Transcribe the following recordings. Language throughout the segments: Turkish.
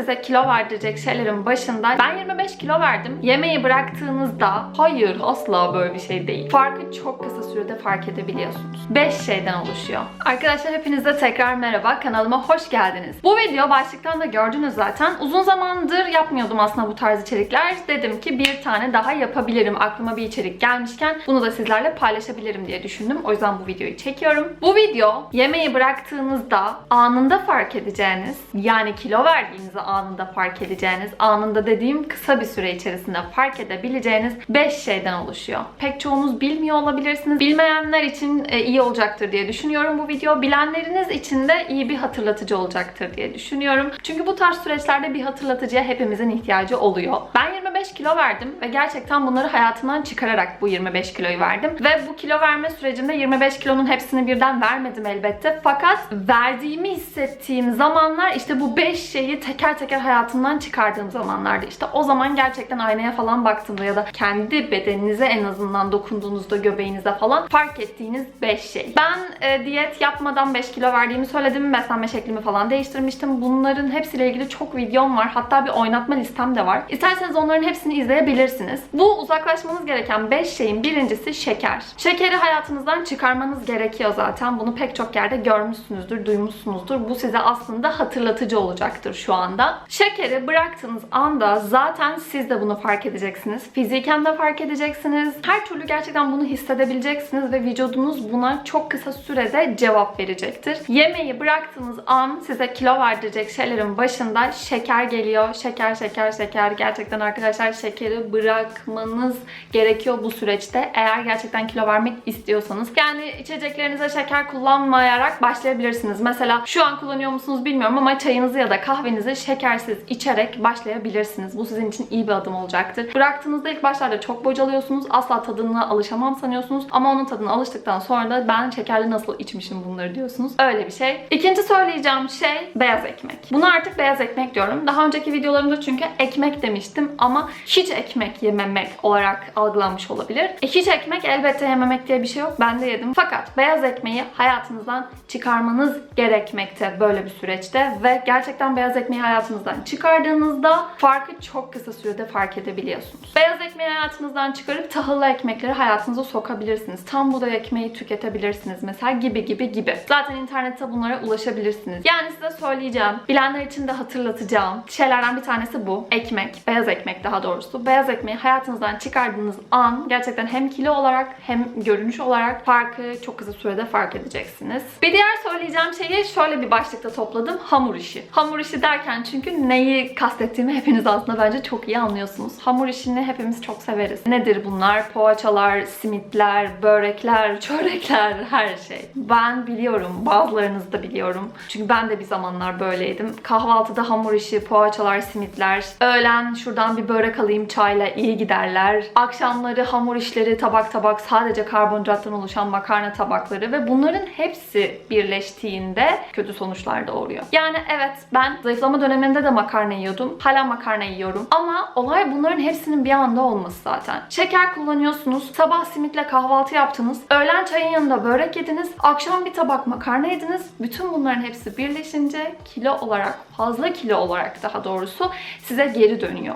size kilo verdirecek şeylerin başında ben 25 kilo verdim. Yemeği bıraktığınızda hayır asla böyle bir şey değil. Farkı çok kısa sürede fark edebiliyorsunuz. 5 şeyden oluşuyor. Arkadaşlar hepinize tekrar merhaba. Kanalıma hoş geldiniz. Bu video başlıktan da gördünüz zaten. Uzun zamandır yapmıyordum aslında bu tarz içerikler. Dedim ki bir tane daha yapabilirim. Aklıma bir içerik gelmişken bunu da sizlerle paylaşabilirim diye düşündüm. O yüzden bu videoyu çekiyorum. Bu video yemeği bıraktığınızda anında fark edeceğiniz yani kilo verdiğinizi anında fark edeceğiniz anında dediğim kısa bir süre içerisinde fark edebileceğiniz 5 şeyden oluşuyor. Pek çoğunuz bilmiyor olabilirsiniz. Bilmeyenler için e, iyi olacaktır diye düşünüyorum bu video. Bilenleriniz için de iyi bir hatırlatıcı olacaktır diye düşünüyorum. Çünkü bu tarz süreçlerde bir hatırlatıcıya hepimizin ihtiyacı oluyor. Ben 25 kilo verdim ve gerçekten bunları hayatımdan çıkararak bu 25 kiloyu verdim. Ve bu kilo verme sürecinde 25 kilonun hepsini birden vermedim elbette. Fakat verdiğimi hissettiğim zamanlar işte bu 5 şeyi teker teker hayatımdan çıkardığım zamanlardı. İşte o zaman gerçekten aynaya falan baktığımda ya da kendi bedeninize en azından dokunduğunuzda göbeğinize falan fark ettiğiniz 5 şey. Ben e, diyet yapmadan 5 kilo verdiğimi söyledim. Beslenme şeklimi falan değiştirmiştim. Bunların hepsiyle ilgili çok videom var. Hatta bir oynatma listem de var. İsterseniz onların hepsini izleyebilirsiniz. Bu uzaklaşmanız gereken 5 şeyin birincisi şeker. Şekeri hayatınızdan çıkarmanız gerekiyor zaten. Bunu pek çok yerde görmüşsünüzdür, duymuşsunuzdur. Bu size aslında hatırlatıcı olacaktır şu anda. Şekeri bıraktığınız anda zaten siz de bunu fark edeceksiniz. Fiziken de fark edeceksiniz. Her türlü gerçekten bunu hissedebileceksiniz ve vücudunuz buna çok kısa sürede cevap verecektir. Yemeği bıraktığınız an size kilo verdirecek şeylerin başında şeker geliyor. Şeker, şeker, şeker. Gerçekten arkadaşlar şekeri bırakmanız gerekiyor bu süreçte. Eğer gerçekten kilo vermek istiyorsanız. Yani içeceklerinize şeker kullanmayarak başlayabilirsiniz. Mesela şu an kullanıyor musunuz bilmiyorum ama çayınızı ya da kahvenizi şekersiz içerek başlayabilirsiniz. Bu sizin için iyi bir adım olacaktır. Bıraktığınızda ilk başlarda çok bocalıyorsunuz. Asla tadına alışamam sanıyorsunuz. Ama onun tadına alıştıktan sonra da ben şekerli nasıl içmişim bunları diyorsunuz. Öyle bir şey. İkinci söyleyeceğim şey beyaz ekmek. Bunu artık beyaz ekmek diyorum. Daha önceki videolarımda çünkü ekmek demiştim ama hiç ekmek yememek olarak algılanmış olabilir. E, hiç ekmek elbette yememek diye bir şey yok. Ben de yedim. Fakat beyaz ekmeği hayatınızdan çıkarmanız gerekmekte böyle bir süreçte ve gerçekten beyaz ekmeği hayatınızdan çıkardığınızda farkı çok kısa sürede fark edebiliyorsunuz. Beyaz ekmeği hayatınızdan çıkarıp tahıllı ekmekleri hayatınıza sokabilirsiniz. Tam buğday ekmeği tüketebilirsiniz mesela gibi gibi gibi. Zaten internette bunlara ulaşabilirsiniz. Yani size söyleyeceğim, bilenler için de hatırlatacağım şeylerden bir tanesi bu. Ekmek, beyaz ekmek daha doğrusu. Beyaz ekmeği hayatınızdan çıkardığınız an gerçekten hem kilo olarak hem görünüş olarak farkı çok kısa sürede fark edeceksiniz. Bir diğer söyleyeceğim şeyi şöyle bir başlıkta topladım. Hamur işi. Hamur işi derken çünkü neyi kastettiğimi hepiniz aslında bence çok iyi anlıyorsunuz. Hamur işini hepimiz çok severiz. Nedir bunlar? Poğaçalar, simitler, börekler, çörekler, her şey. Ben biliyorum. Bazılarınız da biliyorum. Çünkü ben de bir zamanlar böyleydim. Kahvaltıda hamur işi, poğaçalar, simitler. Öğlen şuradan bir börek alayım çayla iyi giderler. Akşamları hamur işleri tabak tabak sadece karbonhidrattan oluşan makarna tabakları ve bunların hepsi birleştiğinde kötü sonuçlar doğuruyor. Yani evet ben zayıflama döneminde de makarna yiyordum. Hala makarna yiyorum. Ama olay bunların hepsinin bir anda olması zaten. Şeker kullanıyorsunuz. Sabah simitle kahvaltı yaptınız. Öğlen çayın yanında börek yediniz. Akşam bir tabak makarna yediniz. Bütün bunların hepsi birleşince kilo olarak, fazla kilo olarak daha doğrusu size geri dönüyor.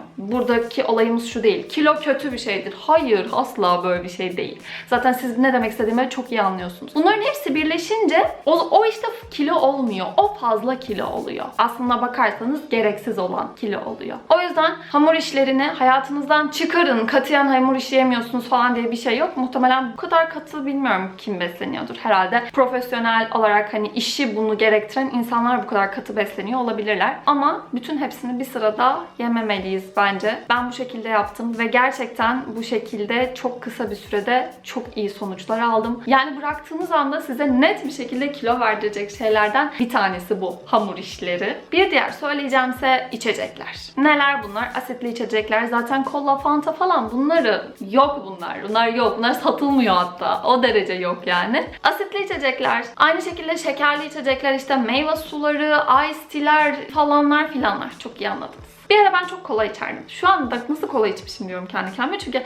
Buradaki olayımız şu değil. Kilo kötü bir şeydir. Hayır, asla böyle bir şey değil. Zaten siz ne demek istediğimi çok iyi anlıyorsunuz. Bunların hepsi birleşince o, o işte kilo olmuyor. O fazla kilo oluyor. Aslında bakarsanız gereksiz olan kilo oluyor. O yüzden hamur işlerini hayatınızdan çıkarın. Katiyen hamur işi yemiyorsunuz falan diye bir şey yok. Muhtemelen bu kadar katı bilmiyorum kim besleniyordur. Herhalde profesyonel olarak hani işi bunu gerektiren insanlar bu kadar katı besleniyor olabilirler. Ama bütün hepsini bir sırada yememeliyiz bence. Ben bu şekilde yaptım ve gerçekten bu şekilde çok kısa bir sürede çok iyi sonuçlar aldım. Yani bıraktığınız anda size net bir şekilde kilo verdirecek şeylerden bir tanesi bu hamur işleri. Bir diğer söyleyeceğim ise içecekler. Neler bunlar? Asitli içecekler. Zaten kola, fanta falan bunları yok bunlar. Bunlar yok. Bunlar satılmıyor hatta. O derece yok yani. Asitli içecekler. Aynı şekilde şekerli içecekler işte meyve suları, ice tea'ler falanlar filanlar. Çok iyi anladınız. Bir ara ben çok kola içerdim. Şu anda nasıl kola içmişim diyorum kendi kendime. Çünkü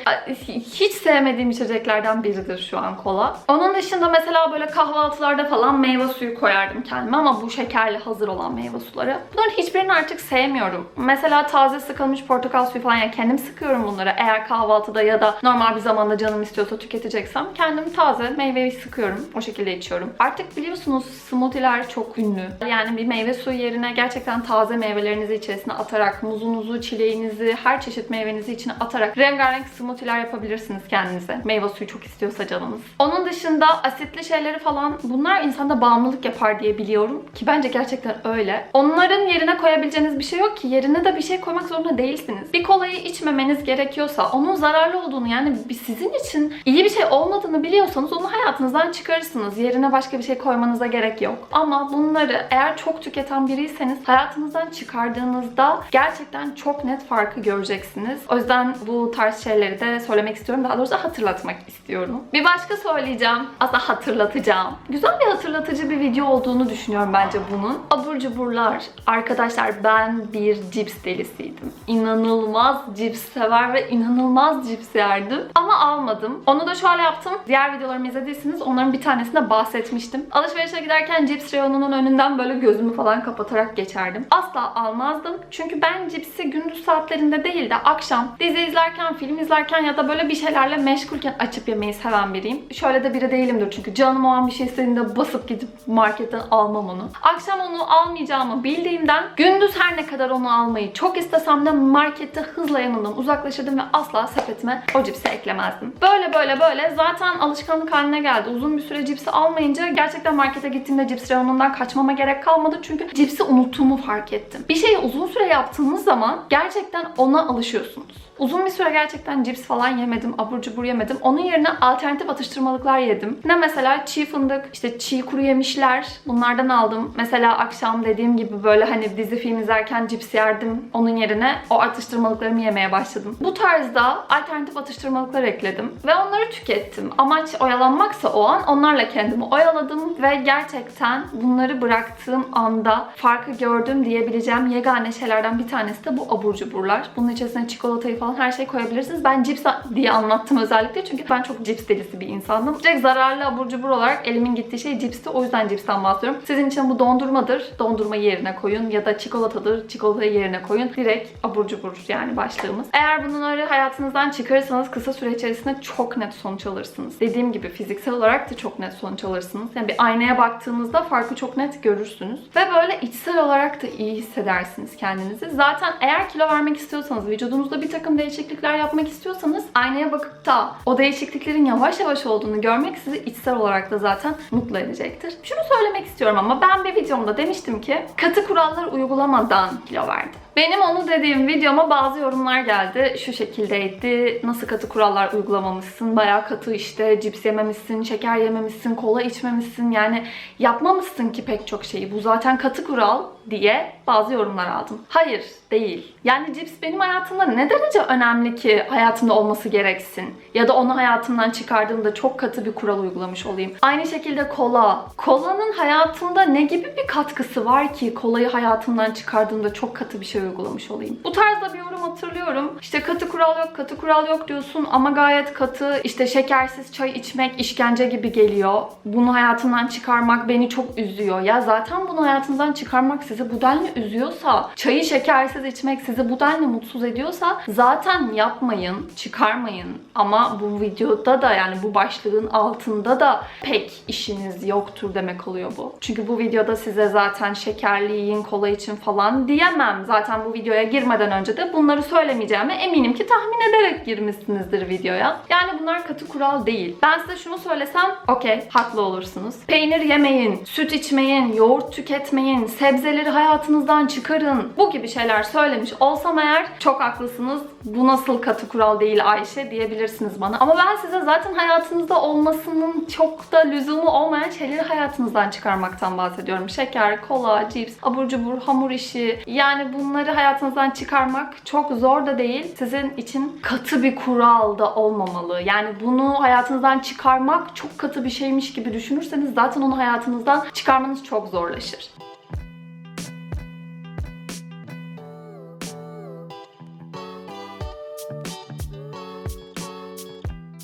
hiç sevmediğim içeceklerden biridir şu an kola. Onun dışında mesela böyle kahvaltılarda falan meyve suyu koyardım kendime ama bu şekerli hazır olan meyve suları. Bunların hiçbirini artık sevmiyorum. Mesela taze sıkılmış portakal suyu falan yani kendim sıkıyorum bunları. Eğer kahvaltıda ya da normal bir zamanda canım istiyorsa tüketeceksem kendim taze meyveyi sıkıyorum. O şekilde içiyorum. Artık biliyorsunuz smoothie'ler çok ünlü. Yani bir meyve suyu yerine gerçekten taze meyvelerinizi içerisine atarak, muzunuzu, çileğinizi, her çeşit meyvenizi içine atarak rengarenk smoothie'ler yapabilirsiniz kendinize. Meyve suyu çok istiyorsa canınız. Onun dışında asitli şeyleri falan bunlar insanda bağımlılık yapar diye biliyorum. Ki bence gerçekten öyle. Onların yerine koyabileceğiniz bir şey yok ki. Yerine de bir şey koymak zorunda değilsiniz. Bir kolayı içmemeniz gerekiyorsa, onun zararlı olduğunu yani sizin için iyi bir şey olmadığını biliyorsanız onu hayatınızdan çıkarırsınız. Yerine başka bir şey koymanıza gerek yok. Ama bunları eğer çok tüketen biriyseniz hayatınızdan çıkardığınızda gerçekten çok net farkı göreceksiniz. O yüzden bu tarz şeyleri de söylemek istiyorum. Daha doğrusu hatırlatmak istiyorum. Bir başka söyleyeceğim. Aslında hatırlatacağım. Güzel bir hatırlatıcı bir video olduğunu düşünüyorum bence bunun. Abur cuburlar. Arkadaşlar ben bir cips delisiydim. İnanılmaz cips sever ve inanılmaz cips yerdim. Ama almadım. Onu da şöyle yaptım. Diğer videolarımı izlediyseniz onların bir tanesinde bahsetmiştim. Alışverişe giderken cips reyonunun önünden böyle gözümü falan kapatarak geçerdim. Asla almazdım. Çünkü ben cipsi gündüz saatlerinde değil de akşam dizi izlerken, film izlerken ya da böyle bir şeylerle meşgulken açıp yemeyi seven biriyim. Şöyle de biri değilimdir çünkü canım o an bir şey istediğinde basıp gidip marketten almam onu. Akşam onu almayacağımı bildiğimden gündüz her ne kadar onu almayı çok istesem de markette hızla yanından uzaklaşırdım ve asla sepetime o cipsi eklemezdim. Böyle böyle böyle zaten alışkanlık haline geldi. Uzun bir süre cipsi almayınca gerçekten markete gittiğimde cips reyonundan kaçmama gerek kalmadı. Çünkü cipsi unuttuğumu fark ettim. Bir şeyi uzun süre yaptığınız zaman gerçekten ona alışıyorsunuz. Uzun bir süre gerçekten cips falan yemedim, abur cubur yemedim. Onun yerine alternatif atıştırmalıklar yedim. Ne mesela çiğ fındık, işte çiğ kuru yemişler bunlardan aldım. Mesela akşam dediğim gibi böyle hani dizi film izlerken cips yerdim. Onun yerine o atıştırmalıklarımı yemeye başladım. Bu tarzda alternatif atıştırmalıklar ekledim ve onları tükettim. Amaç oyalanmaksa o an onlarla kendimi oyaladım ve gerçekten bunları bıraktığım anda farkı gördüm diyebileceğim yegane şeylerden bir tanesi de bu abur cuburlar. Bunun içerisine çikolatayı falan her şey koyabilirsiniz. Ben cips diye anlattım özellikle çünkü ben çok cips delisi bir insandım. Direkt zararlı abur cubur olarak elimin gittiği şey cipsti. O yüzden cipsten bahsediyorum. Sizin için bu dondurmadır. Dondurmayı yerine koyun ya da çikolatadır. Çikolatayı yerine koyun. Direkt abur cubur yani başlığımız. Eğer bunları hayatınızdan çıkarırsanız kısa süre içerisinde çok net sonuç alırsınız. Dediğim gibi fiziksel olarak da çok net sonuç alırsınız. Yani bir aynaya baktığınızda farkı çok net görürsünüz. Ve böyle içsel olarak da iyi hissedersiniz kendinizi. Zaten eğer kilo vermek istiyorsanız, vücudunuzda bir takım değişiklikler yapmak istiyorsanız aynaya bakıp da o değişikliklerin yavaş yavaş olduğunu görmek sizi içsel olarak da zaten mutlu edecektir. Şunu söylemek istiyorum ama ben bir videomda demiştim ki katı kurallar uygulamadan kilo verdim. Benim onu dediğim videoma bazı yorumlar geldi. Şu şekildeydi. Nasıl katı kurallar uygulamamışsın? Bayağı katı işte cips yememişsin, şeker yememişsin, kola içmemişsin. Yani yapmamışsın ki pek çok şeyi. Bu zaten katı kural diye bazı yorumlar aldım. Hayır, değil. Yani cips benim hayatımda ne derece önemli ki hayatımda olması gereksin? Ya da onu hayatımdan çıkardığımda çok katı bir kural uygulamış olayım. Aynı şekilde kola. Kolanın hayatımda ne gibi bir katkısı var ki kolayı hayatımdan çıkardığımda çok katı bir şey uygulamış olayım? Bu tarzda bir yorum hatırlıyorum. İşte katı kural yok, katı kural yok diyorsun ama gayet katı. İşte şekersiz çay içmek işkence gibi geliyor. Bunu hayatımdan çıkarmak beni çok üzüyor. Ya zaten bunu hayatınızdan çıkarmak sizi bu denli üzüyorsa, çayı şekersiz içmek sizi bu denli mutsuz ediyorsa zaten yapmayın, çıkarmayın. Ama bu videoda da yani bu başlığın altında da pek işiniz yoktur demek oluyor bu. Çünkü bu videoda size zaten şekerli yiyin, kola için falan diyemem. Zaten bu videoya girmeden önce de bunları söylemeyeceğime eminim ki tahmin ederek girmişsinizdir videoya. Yani bunlar katı kural değil. Ben size şunu söylesem okey haklı olursunuz. Peynir yemeyin, süt içmeyin, yoğurt tüketmeyin, sebzeleri hayatınızdan çıkarın. Bu gibi şeyler söylemiş olsam eğer çok haklısınız. Bu nasıl katı kural değil Ayşe diyebilirsiniz bana. Ama ben size zaten hayatınızda olmasının çok da lüzumu olmayan şeyleri hayatınızdan çıkarmaktan bahsediyorum. Şeker, kola, cips, abur cubur, hamur işi. Yani bunları hayatınızdan çıkarmak çok zor da değil. Sizin için katı bir kural da olmamalı. Yani bunu hayatınızdan çıkarmak çok katı bir şeymiş gibi düşünürseniz zaten onu hayatınızdan çıkarmanız çok zorlaşır.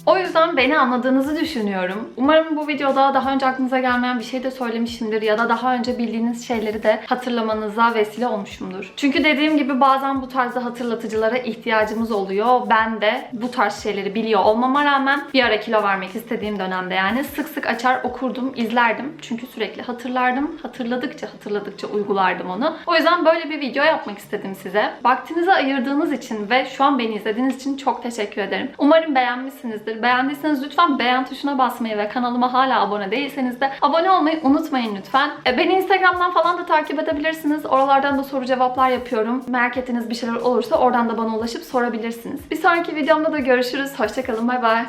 O yüzden beni anladığınızı düşünüyorum. Umarım bu videoda daha önce aklınıza gelmeyen bir şey de söylemişimdir ya da daha önce bildiğiniz şeyleri de hatırlamanıza vesile olmuşumdur. Çünkü dediğim gibi bazen bu tarzda hatırlatıcılara ihtiyacımız oluyor. Ben de bu tarz şeyleri biliyor olmama rağmen bir ara kilo vermek istediğim dönemde yani sık sık açar okurdum, izlerdim. Çünkü sürekli hatırlardım. Hatırladıkça hatırladıkça uygulardım onu. O yüzden böyle bir video yapmak istedim size. Vaktinizi ayırdığınız için ve şu an beni izlediğiniz için çok teşekkür ederim. Umarım beğenmişsinizdir. Beğendiyseniz lütfen beğen tuşuna basmayı ve kanalıma hala abone değilseniz de abone olmayı unutmayın lütfen. E, Beni Instagram'dan falan da takip edebilirsiniz. Oralardan da soru cevaplar yapıyorum. Merak ettiğiniz bir şeyler olursa oradan da bana ulaşıp sorabilirsiniz. Bir sonraki videomda da görüşürüz. Hoşçakalın. Bay bay.